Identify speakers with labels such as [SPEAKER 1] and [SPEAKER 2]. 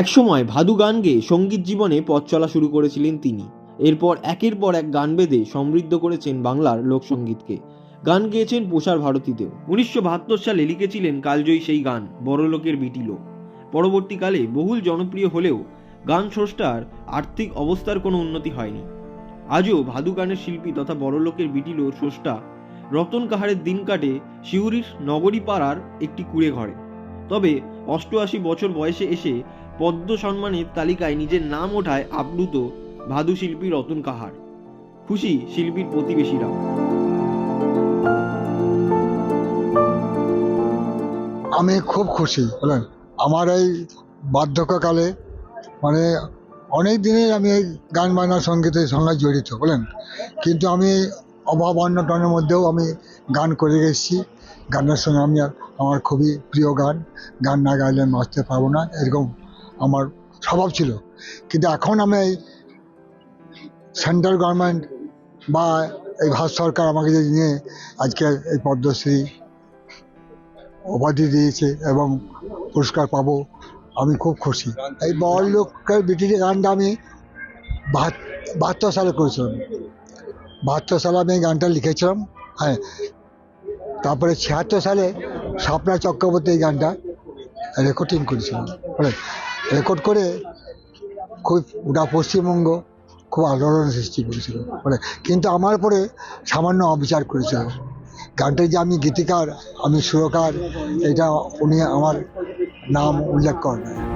[SPEAKER 1] একসময় ভাদু গান গেয়ে সংগীত জীবনে পথ চলা শুরু করেছিলেন তিনি। এরপর একের পর এক গান বেঁধে সমৃদ্ধ করেছেন বাংলার লোকসঙ্গীতকে। গান গেয়েছেন পোষার ভারতীতেও। উনিশশো বাহাত্তর সালে লিখেছিলেন কালজয়ী সেই গান, বড়লোকের বিটিলো পরবর্তীকালে বহুল জনপ্রিয় হলেও গান স্রষ্টার আর্থিক অবস্থার কোনো উন্নতি হয়নি। আজও ভাদু গানের শিল্পী তথা বড়লোকের বিটিলো স্রষ্টা রতন কাহারের দিন কাটে শিউরির নগরী পাড়ার একটি কুড়ে ঘরে তবে অষ্টআশি বছর বয়সে এসে পদ্ম সম্মানের তালিকায় নিজের নাম ওঠায় আপ্লুত ভাদু শিল্পী রতন কাহার। খুশি শিল্পীর প্রতিবেশীরা
[SPEAKER 2] আমি খুব খুশি বলেন আমার এই বার্ধক্যকালে মানে অনেক দিনই আমি এই গান বাজনা সঙ্গীতের সঙ্গে জড়িত বলেন কিন্তু আমি অভাব অন্যটনের মধ্যেও আমি গান করে গেছি গানের সঙ্গে আমি আমার খুবই প্রিয় গান। গান না গাইলে বাঁচতে পারব না, এরকম আমার স্বভাব ছিল। কিন্তু এখন আমি সেন্ট্রাল গভর্নমেন্ট বা এই ভারত সরকার আমাকে যে নিয়ে আজকে এই পদ্মশ্রী উপাধি দিয়েছে এবং পুরস্কার পাবো, আমি খুব খুশি। এই বড় লোকের বিটিটি গানটা আমি বাহাত্তর সালে করেছিলাম। বাহাত্তর সালে আমি এই গানটা লিখেছিলাম হ্যাঁ। তারপরে ছিয়াত্তর সালে স্বপ্না চক্রবর্তী এই গানটা রেকর্ডিং করেছিলাম। রেকর্ড করে খুব গোটা পশ্চিমবঙ্গ খুব আলোড়ন সৃষ্টি করেছিল। মানে কিন্তু আমার পরে সামান্য অবিচার করেছিল। গানটায় যে আমি গীতিকার, আমি সুরকার, এটা উনি আমার নাম উল্লেখ করেন